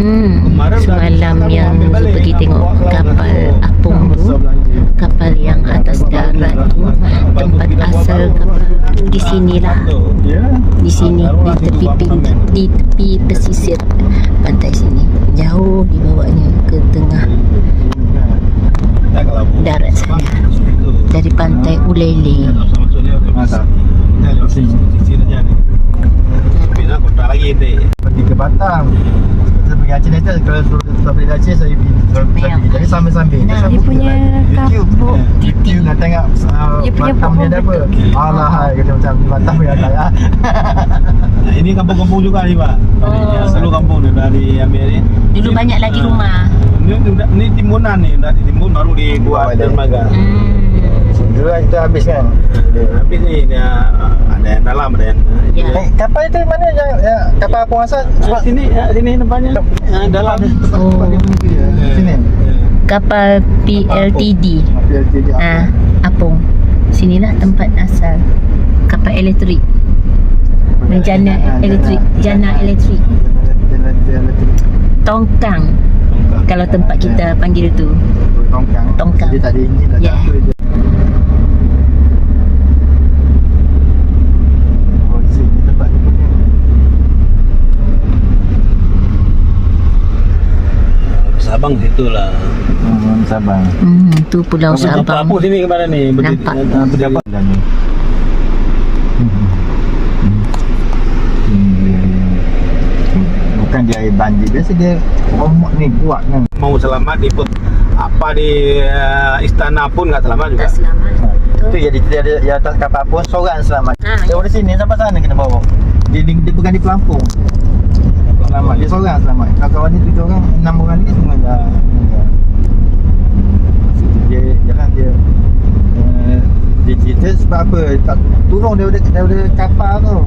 Hmm, semalam yang pergi tengok kapal apung tu kapal yang atas darat tu tempat asal kapal tu di sinilah di sini di tepi ping, di tepi pesisir pantai sini. Jauh dibawanya ke tengah darat sana. Dari pantai Ulele. Pergi ke Batam. Pergi Aceh nanti kalau suruh tak pergi Aceh saya pergi. Jadi sambil-sambil. Dia punya YouTube. kampung YouTube nak tengok uh, Dia punya Batam ni ada apa. Alah kata macam Batam ni ada ya. Nah, ini kampung-kampung juga ni Pak. Oh. Selalu kampung ni dari ambil ni. dulu banyak lagi rumah Ni, ni, ni timunan ni. Dari timun baru dibuat dermaga. hmm. Dulu kita habis kan Habis ni dia ada yang dalam ada yang ya Eh, kapal itu mana yang, yang kapal apa asal? Ah, sini ah, sini depannya Ah, dalam Oh. Sini. kapal PLTD Ah, Apung. Sinilah tempat asal kapal elektrik. Jana elektrik, jana elektrik. Tongkang. Kalau tempat kita panggil tu. Tongkang. Tongkang. Dia tak ada enjin, tak ada Ya. apa je. Oh, sini tempat dia punya. Sabang situ lah. Hmm, Sabang. Hmm, tu Pulau Sabang. Apa sini ke mana ni? Berdiri- Nampak. ah. Dapat dah ni. Hmm. Hmm. Hmm. Bukan dia air banjir Biasa dia Omak ni kuat kan Mau selamat di apa di ah, istana pun nggak selamat juga. Tak selamat. Tu Betul. jadi dia ada di atas kapal pun seorang selamat. Ha, Daripada sini sampai sana kena bawa. Dia dia, dia bukan di pelampung. Selamat. Dia seorang selamat. Kawan-kawan ni tujuh orang, enam orang ni semua dah meninggal. Dia jalan dia dia cerita sebab apa tak turun daripada daripada kapal tu.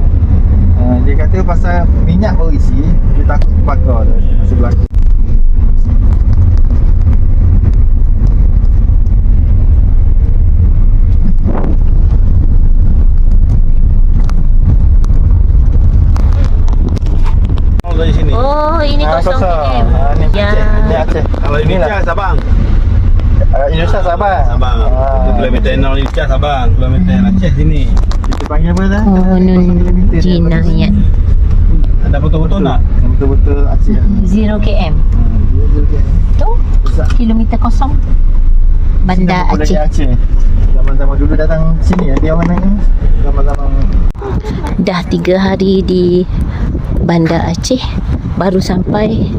Uh, dia kata pasal minyak baru isi, dia takut bakar tu masa berlaku. Mau dari sini. Oh, ini Ah, kosong KM. Ah, ni Ya. Aceh. Ni Aceh. Kalau ini. Indonesia Sabang. Uh, Indonesia Sabah. Sabang. Ah. Kilometer 0 Indonesia Sabang. Kilometer Aceh sini. Kita panggil apa dah? Oh, Nun Jinayat. Ada foto-foto nak? Betul-betul Aceh. Zero KM. Hmm. Tu, kilometer kosong. Bandar Aceh. Aceh. Zaman-zaman dulu datang sini ya, dia orang nanya. Zaman-zaman Dah tiga hari di Bandar Aceh. Baru sampai